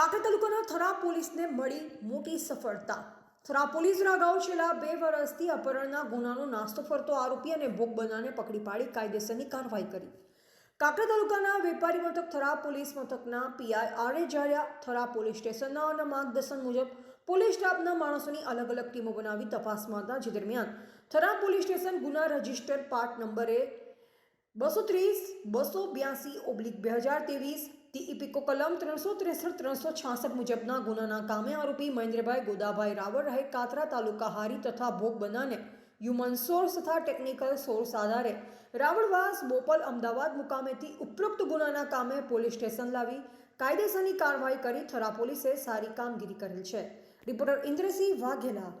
કાંકરેજ તાલુકાના થરા પોલીસને મળી મોટી સફળતા. થરા પોલીસ અગાઉ છેલ્લા બે વર્ષથી અપહરણના ગુનાનો નાસ્તો ફરતો આરોપી અને ભોગ બનાને પકડી પાડી કાયદેસરની કાર્યવાહી કરી. કાંકરેજ તાલુકાના વેપારી મથક થરા પોલીસ મથકના PI R A Jadeja Thara police સ્ટેશનના માર્ગદર્શન મુજબ પોલીસ સ્ટાફના માણસોની અલગ અલગ ટીમો બનાવી તપાસમાં હતા જે દરમિયાન થરા પોલીસ સ્ટેશન ગુના રજિસ્ટર પાર્ટ નંબરે બસો ત્રીસ, બસો બ્યાસી ઓબ્લિક બે હજાર ત્રેવીસ ટીઈપીકો કલમ ત્રણસો ત્રેસઠ ત્રણસો છાસઠ મુજબના ગુનાના કામે આરોપી મહેન્દ્રભાઈ ગોદાભાઈ રાવળ રહે કાતરા તાલુકા હારી તથા ભોગ બનાને હ્યુમન સોર્સ તથા ટેકનિકલ સોર્સ આધારે રાવળવાસ બોપલ અમદાવાદ મુકામેથી ઉપરોક્ત ગુનાના કામે પોલીસ સ્ટેશન લાવી કાયદેસરની કાર્યવાહી કરી થરા પોલીસે સારી કામગીરી કરેલ છે રિપોર્ટર ઇન્દ્રસિંહ વાઘેલા